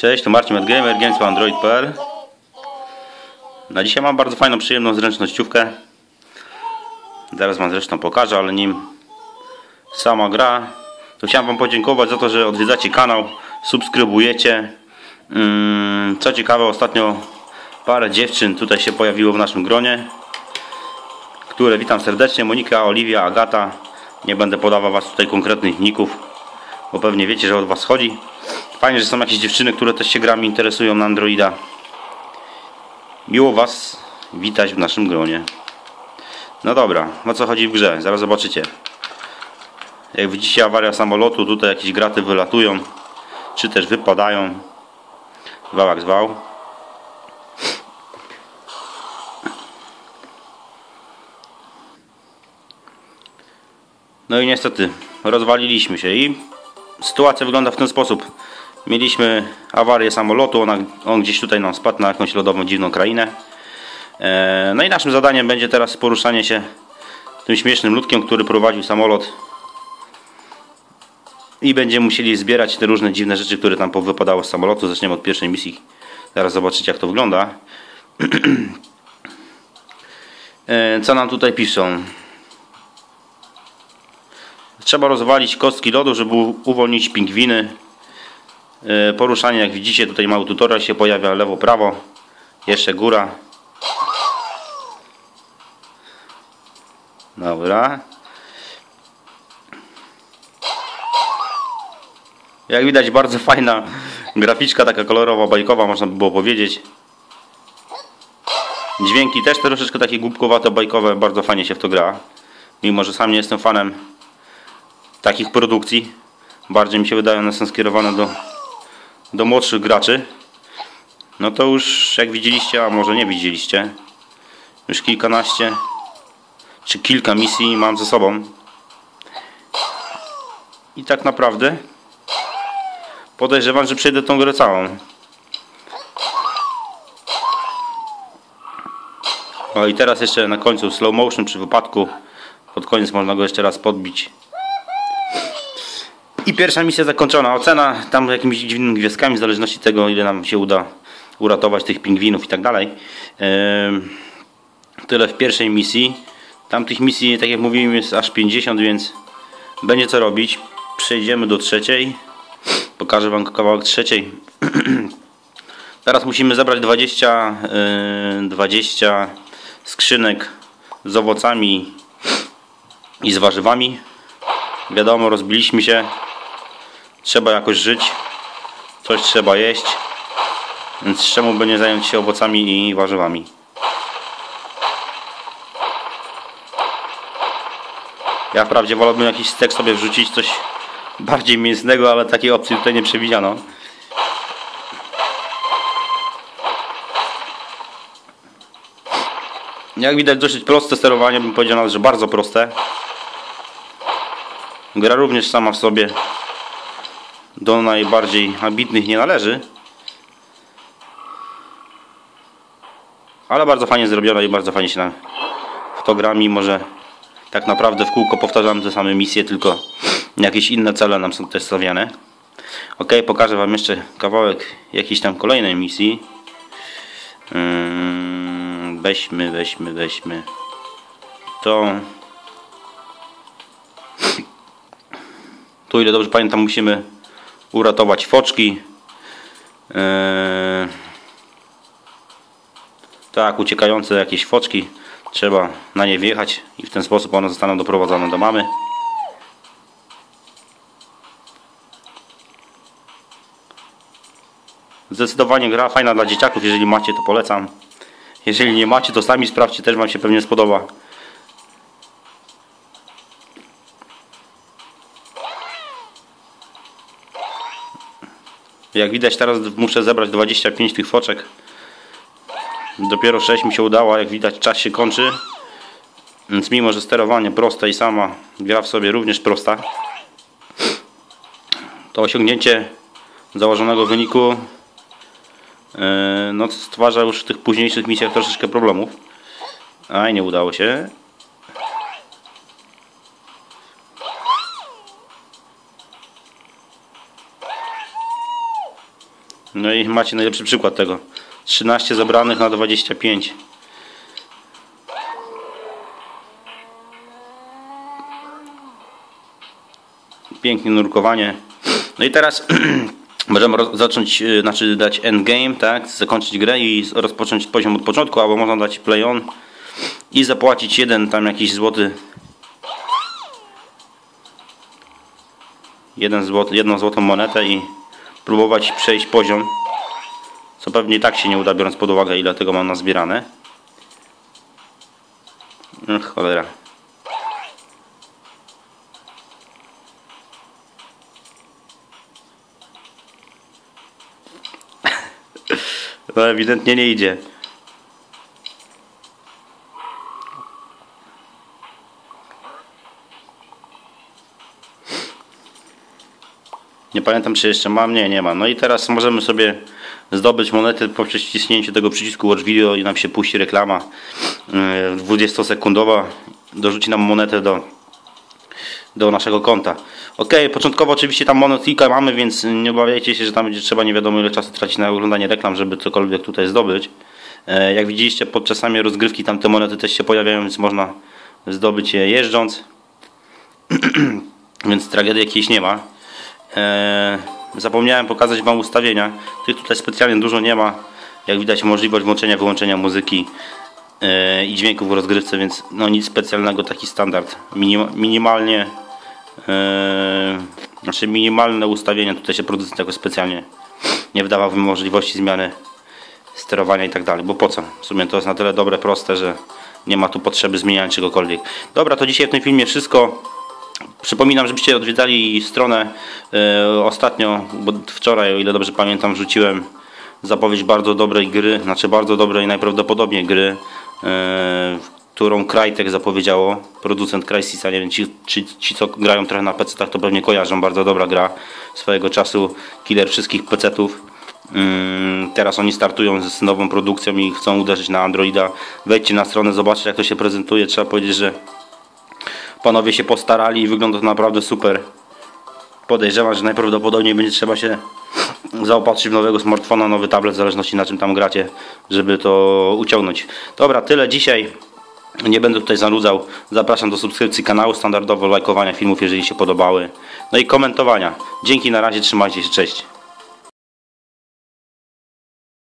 Cześć, to Marcin Medgamer, Games.android.pl Na dzisiaj mam bardzo fajną, przyjemną zręcznościówkę. Zaraz Wam zresztą pokażę, ale nim sama gra to chciałem Wam podziękować za to, że odwiedzacie kanał, subskrybujecie. Mm, Co ciekawe, ostatnio parę dziewczyn tutaj się pojawiło w naszym gronie które witam serdecznie, Monika, Oliwia, Agata. Nie będę podawał Was tutaj konkretnych ników bo pewnie wiecie, że od Was chodzi Fajnie, że są jakieś dziewczyny, które też się grami interesują na Androida. Miło Was witać w naszym gronie. No dobra, o co chodzi w grze? Zaraz zobaczycie. Jak widzicie awaria samolotu, tutaj jakieś graty wylatują, czy też wypadają. Zwał jak zwał. No i niestety rozwaliliśmy się i sytuacja wygląda w ten sposób. Mieliśmy awarię samolotu, ona, on gdzieś tutaj nam spadł na jakąś lodową, dziwną krainę. E, no i naszym zadaniem będzie teraz poruszanie się tym śmiesznym ludkiem, który prowadził samolot. I będziemy musieli zbierać te różne dziwne rzeczy, które tam wypadało z samolotu. Zaczniemy od pierwszej misji. Zaraz zobaczycie jak to wygląda. E, co nam tutaj piszą? Trzeba rozwalić kostki lodu, żeby uwolnić pingwiny. E, poruszanie, jak widzicie, tutaj mały tutorial się pojawia lewo, prawo, jeszcze góra. Dobra. Jak widać, bardzo fajna graficzka, taka kolorowa, bajkowa, można by było powiedzieć. Dźwięki też troszeczkę takie głupkowate, bajkowe, bardzo fajnie się w to gra. Mimo, że sam nie jestem fanem takich produkcji. Bardziej mi się wydają, one są skierowane do, do młodszych graczy. No to już jak widzieliście, a może nie widzieliście, już kilkanaście czy kilka misji mam ze sobą. I tak naprawdę podejrzewam, że przejdę tą grę całą. O i teraz jeszcze na końcu slow motion przy wypadku. Pod koniec można go jeszcze raz podbić. I pierwsza misja zakończona. Ocena tam jakimiś dziwnymi gwiazdkami, w zależności od tego, ile nam się uda uratować tych pingwinów i tak dalej. Tyle w pierwszej misji. Tam tych misji, tak jak mówiłem, jest aż 50, więc będzie co robić. Przejdziemy do trzeciej. Pokażę Wam kawałek trzeciej. Teraz musimy zebrać 20, 20 skrzynek z owocami i z warzywami. Wiadomo, rozbiliśmy się trzeba jakoś żyć, coś trzeba jeść, więc czemu by nie zająć się owocami i warzywami. Ja wprawdzie wolałbym jakiś stek sobie wrzucić, coś bardziej mięsnego, ale takiej opcji tutaj nie przewidziano. Jak widać dosyć proste sterowanie, bym powiedział nawet, że bardzo proste. Gra również sama w sobie do najbardziej ambitnych nie należy. Ale bardzo fajnie zrobiona i bardzo fajnie się na, w to gra, mimo że tak naprawdę w kółko powtarzamy te same misje, tylko jakieś inne cele nam są też stawiane. Ok, pokażę Wam jeszcze kawałek jakiejś tam kolejnej misji. Hmm, weźmy, weźmy, weźmy. To... Tu ile dobrze pamiętam musimy uratować foczki. Eee, tak, uciekające jakieś foczki. Trzeba na nie wjechać i w ten sposób one zostaną doprowadzone do mamy. Zdecydowanie gra fajna dla dzieciaków. Jeżeli macie, to polecam. Jeżeli nie macie, to sami sprawdźcie, też Wam się pewnie spodoba. Jak widać teraz muszę zebrać 25 tych foczek. Dopiero 6 mi się udało, jak widać czas się kończy. Więc mimo, że sterowanie proste i sama gra w sobie również prosta, to osiągnięcie założonego wyniku yy, no, stwarza już w tych późniejszych misjach troszeczkę problemów. A nie udało się. No i macie najlepszy przykład tego. 13 zebranych na 25. Pięknie nurkowanie. No i teraz możemy zacząć, y, znaczy dać endgame, tak? Zakończyć grę i rozpocząć poziom od początku, albo można dać play on i zapłacić jeden tam jakiś złoty jeden złoty, jedną złotą monetę i próbować przejść poziom. Co pewnie i tak się nie uda, biorąc pod uwagę ile tego mam nazbierane. Ach, cholera. No ewidentnie nie idzie. Nie pamiętam czy jeszcze mam, nie, nie ma. No i teraz możemy sobie zdobyć monety poprzez wciśnięcie tego przycisku Watch Video i nam się puści reklama yy, 20 sekundowa. Dorzuci nam monetę do, do naszego konta. Ok, początkowo oczywiście tam monetika mamy, więc nie obawiajcie się, że tam będzie trzeba nie wiadomo ile czasu tracić na oglądanie reklam, żeby cokolwiek tutaj zdobyć. E, Jak widzieliście podczas samej rozgrywki tam te monety też się pojawiają, więc można zdobyć je jeżdżąc. więc tragedii jakiejś nie ma. Eee, zapomniałem pokazać Wam ustawienia. Tych tutaj specjalnie dużo nie ma. Jak widać możliwość włączenia, wyłączenia muzyki eee, i dźwięków w rozgrywce, więc no nic specjalnego, taki standard. Minim, minimalnie eee, znaczy minimalne ustawienia. Tutaj się producent jakoś specjalnie nie wydawał możliwości zmiany sterowania i tak dalej, bo po co? W sumie to jest na tyle dobre, proste, że nie ma tu potrzeby zmieniania czegokolwiek. Dobra, to dzisiaj w tym filmie wszystko. Przypominam, żebyście odwiedzali stronę e, ostatnio, bo wczoraj, o ile dobrze pamiętam, wrzuciłem zapowiedź bardzo dobrej gry, znaczy bardzo dobrej najprawdopodobniej gry, e, którą Crytek zapowiedziało, producent Crysisa, nie wiem, ci, ci, ci co grają trochę na PC-tach to pewnie kojarzą, bardzo dobra gra swojego czasu, killer wszystkich PC-ów. Mm, Teraz oni startują z nową produkcją i chcą uderzyć na Androida. Wejdźcie na stronę, zobaczcie jak to się prezentuje. Trzeba powiedzieć, że panowie się postarali i wygląda to naprawdę super. Podejrzewam, że najprawdopodobniej będzie trzeba się zaopatrzyć w nowego smartfona, nowy tablet, w zależności na czym tam gracie, żeby to uciągnąć. Dobra, tyle dzisiaj. Nie będę tutaj zanudzał. Zapraszam do subskrypcji kanału, standardowo lajkowania filmów, jeżeli się podobały. No i komentowania. Dzięki, na razie, trzymajcie się, cześć.